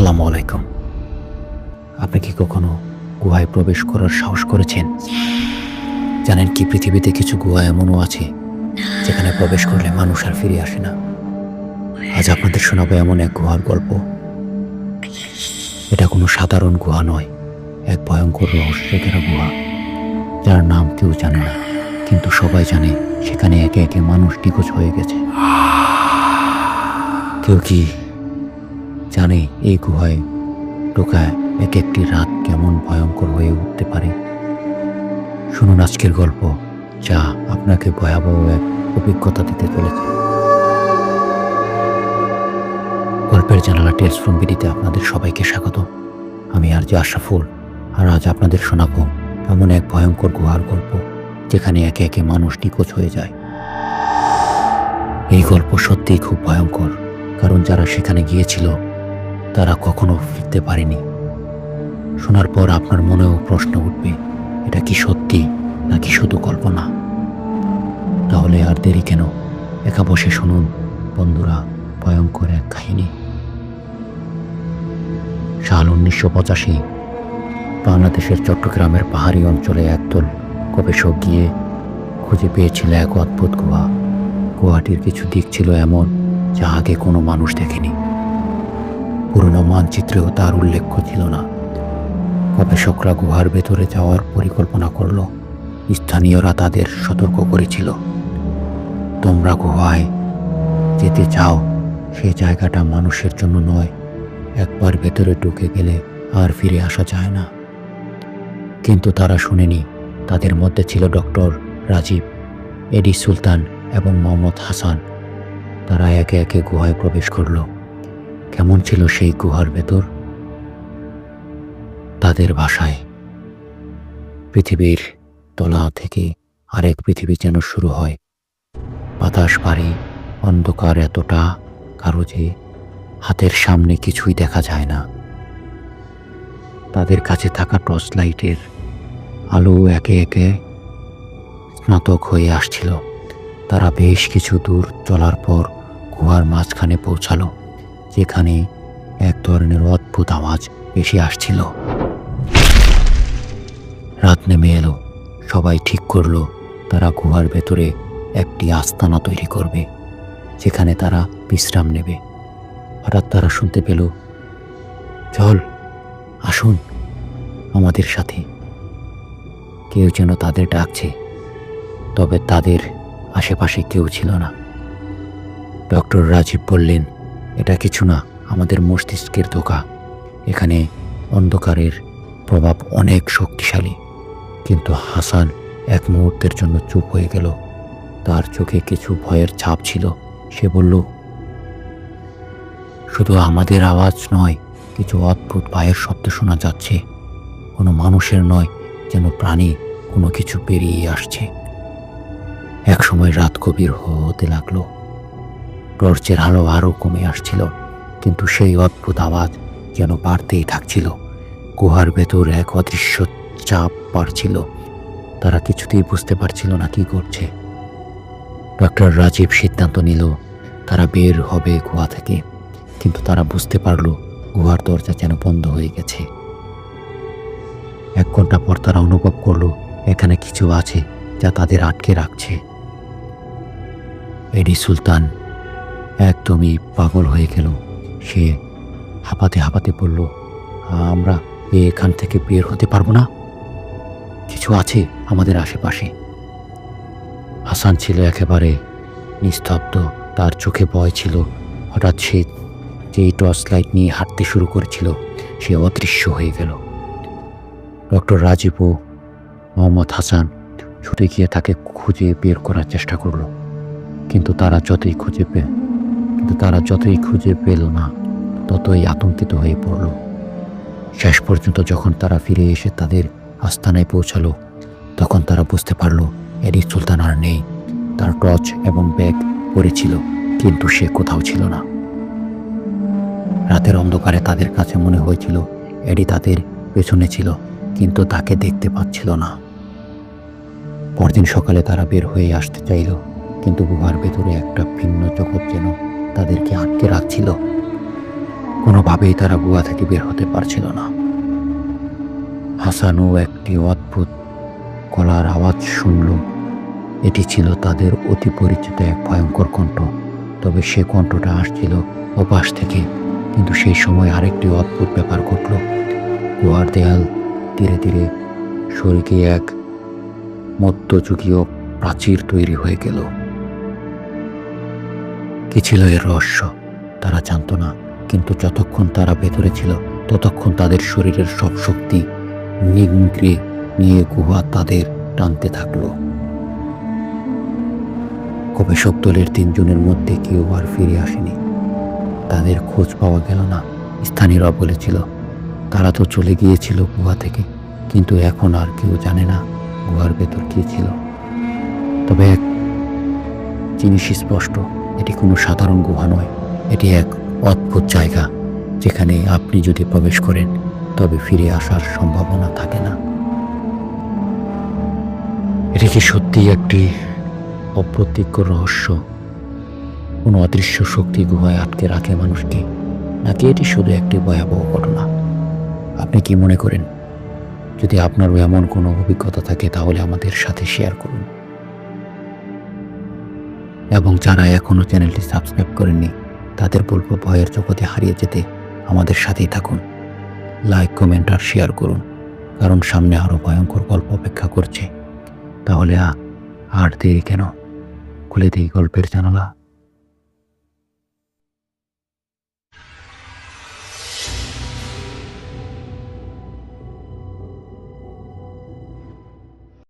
আসসালামু আলাইকুম। আপনি কি কখনো গুহায় প্রবেশ করার সাহস করেছেন? জানেন কি পৃথিবীতে কিছু গুহা এমনও আছে যেখানে প্রবেশ করলে মানুষ আর ফিরে আসে না। আজ আপনাদের শোনাবো এমন এক গুহার গল্প। এটা কোনো সাধারণ গুহা নয়, এক ভয়ঙ্কর রহস্যে ঘেরা গুহা। যার নাম কেউ জানে না, কিন্তু সবাই জানে সেখানে একে একে মানুষ নিখোঁজ হয়ে গেছে। কেউ কি জানে এই গুহায় ঢোকায় এক একটি রাত কেমন ভয়ঙ্কর হয়ে উঠতে পারে। শুনুন আজকের গল্প, যা আপনাকে ভয়াবহ এক অভিজ্ঞতা দিতে চলেছে। গল্পের জানালা টেলস ফ্রম বিডিতে আপনাদের সবাইকে স্বাগত। আমি আর যে আশরাফুল, আর আজ আপনাদের শোনাবো এমন এক ভয়ঙ্কর গুহার গল্প, যেখানে একে একে মানুষ নিখোঁজ হয়ে যায়। এই গল্প সত্যিই খুব ভয়ঙ্কর, কারণ যারা সেখানে গিয়েছিল তারা কখনো ফিরতে পারেনি। শোনার পর আপনার মনেও প্রশ্ন উঠবে, এটা কি সত্যি নাকি শুধু কল্পনা? তাহলে আর দেরি কেন? একা বসে শুনুন, বন্ধুরা, ভয়ঙ্কর এক কাহিনী। সাল উনিশশো পঁচাশি, বাংলাদেশের চট্টগ্রামের পাহাড়ি অঞ্চলে একদল গবেষক গিয়ে খুঁজে পেয়েছিল এক অদ্ভুত গুহা। গুহাটির কিছু দিক ছিল এমন যা আগে কোনো মানুষ দেখেনি। পুরনো মানচিত্রেও তার উল্লেখ ছিল না। গবেষকরা গুহার ভেতরে যাওয়ার পরিকল্পনা করল, স্থানীয়রা তাদের সতর্ক করেছিল। তোমরা গুহায় যেতে চাও সেই জায়গাটা মানুষের জন্য নয়, একবার ভেতরে ঢুকে গেলে আর ফিরে আসা যায় না। কিন্তু তারা শুনেনি, তাদের মধ্যে ছিল ডক্টর রাজীব, এডি সুলতান এবং মোহাম্মদ হাসান। তারা একে একে গুহায় প্রবেশ করল। কেমন ছিল সেই গুহার ভেতর? তাদের ভাষায় পৃথিবীর তলা থেকে আরেক পৃথিবী যেন শুরু হয়। বাতাস ভারী অন্ধকার এতটা কারও যে হাতের সামনে কিছুই দেখা যায় না। তাদের কাছে থাকা টর্চ লাইটের আলো একে একে স্নাতক হয়ে আসছিল। তারা বেশ কিছু দূর চলার পর গুহার মাঝখানে পৌঁছালো। যেখানে এক ধরনের অদ্ভুত আওয়াজ বেশি আসছিল। রাত নেমে এলো। সবাই ঠিক করল, তারা গুহার ভেতরে একটি আস্তানা তৈরি করবে, যেখানে তারা বিশ্রাম নেবে। হঠাৎ তারা শুনতে পেল, চল, আসুন আমাদের সাথে। কেউ যেন তাদের ডাকছে, তবে তাদের আশেপাশে কেউ ছিল না। ডক্টর রাজীব বললেন এটা কিছু না, আমাদের মস্তিষ্কের ধোকা। এখানে অন্ধকারের প্রভাব অনেক শক্তিশালী। কিন্তু হাসান এক মুহূর্তের জন্য চুপ হয়ে গেল। তার চোখে কিছু ভয়ের ছাপ ছিল। সে বলল, শুধু আমাদের আওয়াজ নয়, কিছু অদ্ভুত পায়ের শব্দ শোনা যাচ্ছে। কোনো মানুষের নয়, যেন প্রাণী কোনো কিছু বেরিয়ে আসছে। একসময় রাত গভীর হতে লাগল। টর্চের আলো আরও কমে আসছিল, কিন্তু সেই অদ্ভুত আওয়াজ যেন বাড়তেই থাকছিল। গুহার ভেতর এক অদৃশ্য চাপ বাড়ছিল। তারা কিছুতেই বুঝতে পারছিল না কি করছে ডক্টর রাজীব সিদ্ধান্ত নিল, তারা বের হবে গুহা থেকে, কিন্তু তারা বুঝতে পারল গুহার দরজা যেন বন্ধ হয়ে গেছে। এক ঘণ্টা পর তারা অনুভব করল, এখানে কিছু আছে যা তাদের আটকে রাখছে। এডি সুলতান একদমই পাগল হয়ে গেল। সে হাঁপাতে হাঁপাতে বলল, আমরা এখান থেকে বের হতে পারব না। কিছু আছে আমাদের আশেপাশে। হাসান ছিল একেবারে নিস্তব্ধ। তার চোখে ভয় ছিল। হঠাৎ সে যেই টর্চ লাইট নিয়ে হাঁটতে শুরু করেছিল, সে অদৃশ্য হয়ে গেল। ডক্টর রাজীব ও মোহাম্মদ হাসান ছুটে গিয়ে তাকে খুঁজে বের করার চেষ্টা করল। কিন্তু তারা যতই খুঁজে পে কিন্তু তারা যতই খুঁজে পেল না, ততই আতঙ্কিত হয়ে পড়ল। শেষ পর্যন্ত যখন তারা ফিরে এসে তাদের আস্থানায় পৌঁছালো, তখন তারা বুঝতে পারল এডি সুলতান আর নেই। তার টর্চ এবং ব্যাগ পড়েছিল কিন্তু সে কোথাও ছিল না। রাতের অন্ধকারে তাদের কাছে মনে হয়েছিল এডি তাদের পেছনে ছিল, কিন্তু তাকে দেখতে পাচ্ছিল না। পরদিন সকালে তারা বের হয়ে আসতে চাইল, কিন্তু গুহার ভেতরে একটা ভিন্ন জগৎ যেন তাদেরকে আটকে রাখছিল। কোনোভাবেই তারা গুহা থেকে বের হতে পারছিল না। হাসানও একটি অদ্ভুত গলার আওয়াজ শুনল। এটি ছিল তাদের অতি পরিচিত এক ভয়ঙ্কর কণ্ঠ। তবে সে কণ্ঠটা আসছিল ওপাশ থেকে, কিন্তু সেই সময় আরেকটি অদ্ভুত ব্যাপার ঘটল। গুহার দেয়াল ধীরে ধীরে শরীরে এক মধ্যযুগীয় প্রাচীর তৈরি হয়ে গেল। কি ছিল এর রহস্য। তারা জানতো না, কিন্তু যতক্ষণ তারা ভেতরে ছিল, ততক্ষণ তাদের শরীরের সব শক্তি নিংড়ে নিয়ে গুহা তাদের টানতে থাকল। গবেষক দলের তিনজনের মধ্যে কেউ আর ফিরে আসেনি। তাদের খোঁজ পাওয়া গেল না, স্থানীয়রা বলেছিল, তারা তো চলে গিয়েছিল গুহা থেকে, কিন্তু এখন আর কেউ জানে না গুহার ভেতর কি ছিল। তবে এক জিনিস স্পষ্ট এটি কোনো সাধারণ গুহা নয়। এটি এক অদ্ভুত জায়গা, যেখানে আপনি যদি প্রবেশ করেন, তবে ফিরে আসার সম্ভাবনা থাকে না। এটি কি সত্যি একটি অপ্রতিজ্ঞ রহস্য? কোনো অদৃশ্য শক্তি গুহায় আটকে রাখে মানুষকে, নাকি এটি শুধু একটি ভয়াবহ ঘটনা? আপনি কি মনে করেন? যদি আপনারও এমন কোনো অভিজ্ঞতা থাকে, তাহলে আমাদের সাথে শেয়ার করুন। এবং যারা এখনও চ্যানেলটি সাবস্ক্রাইব করেননি, তাদের বলব ভয়ের জগতে হারিয়ে যেতে আমাদের সাথেই থাকুন। লাইক, কমেন্ট আর শেয়ার করুন, কারণ সামনে আরও ভয়ঙ্কর গল্প অপেক্ষা করছে। তাহলে আর দেরি কেন? খুলে দিই গল্পের জানালা।